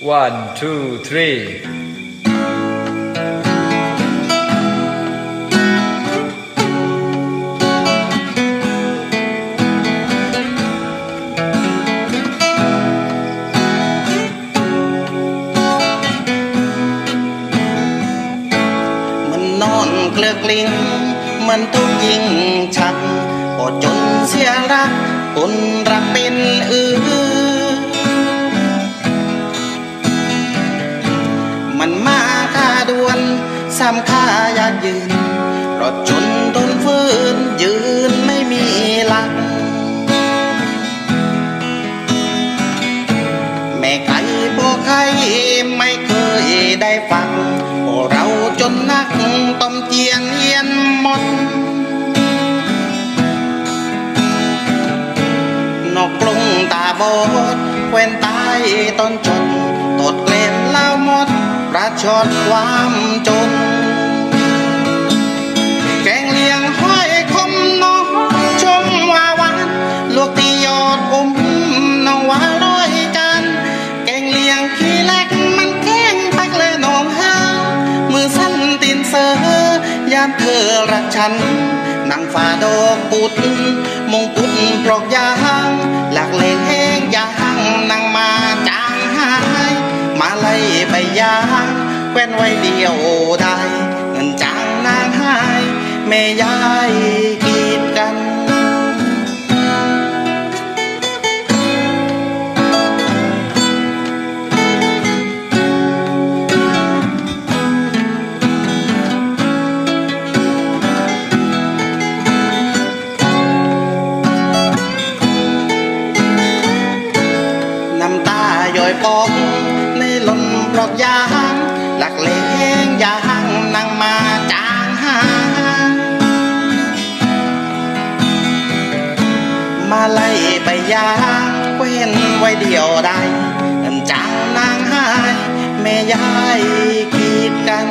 One, two, three. มันนอนเกลือกลิงมันทุกยิ่งชักอดจนเสียรักคนรักเป็นอือ มันมาค่าดวนซ้ำค่ายากยืนรถจนทนฟื้นยืนไม่มีหลัก แม่ไก่พวกใครไม่เคยได้ฟังโอเราจนนักต้มเจียนเยียนหมด นอกกรุงตาบอดแควนตายต้นจนตดเกล็ดเล่าหมด ประชดความจน แกงเลียงห้อยคมน้องชมว่าหวานลูกตียอดอมน้องว่าร้อยจานแกงเลียงขี้แลกมันแข้งปักเลยน้องห้ามือสั้นตีนเสือยามเธอรักฉันนางฝ่าดอกปุดมงกุฎปลอกยางหลักเลงแห้งยางนางมาจ้า วนไว้เดียวได้เงินจางนางหายแม่ยายกีดกันน้ำตาย่อยปองในล่นปลอกยาง หลักเลงยางนั่งมาจางหามาไล่ไปยางเว้นไว้เดียวได้จางนางหายแม่ยายกีดกัน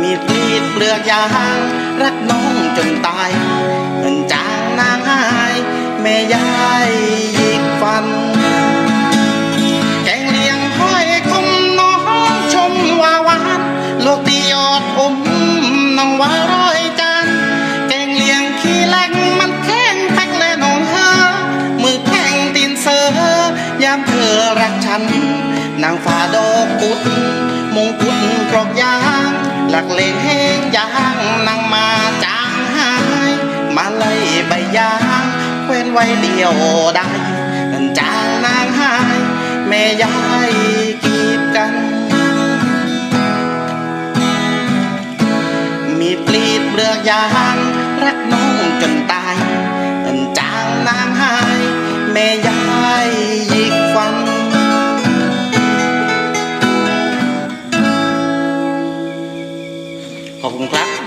มีดกรีดเปลือกยางรักน้องจนตาย อยามเธอรักฉัน นางฟ้าดอกกุดมงกุฎกรอกยางหลักเลงแห้งยางนางมาจางหาย มาเลยใบยางแควนไว้เดียวได้นั่นจางนางหาย แม่ยายกีดกัน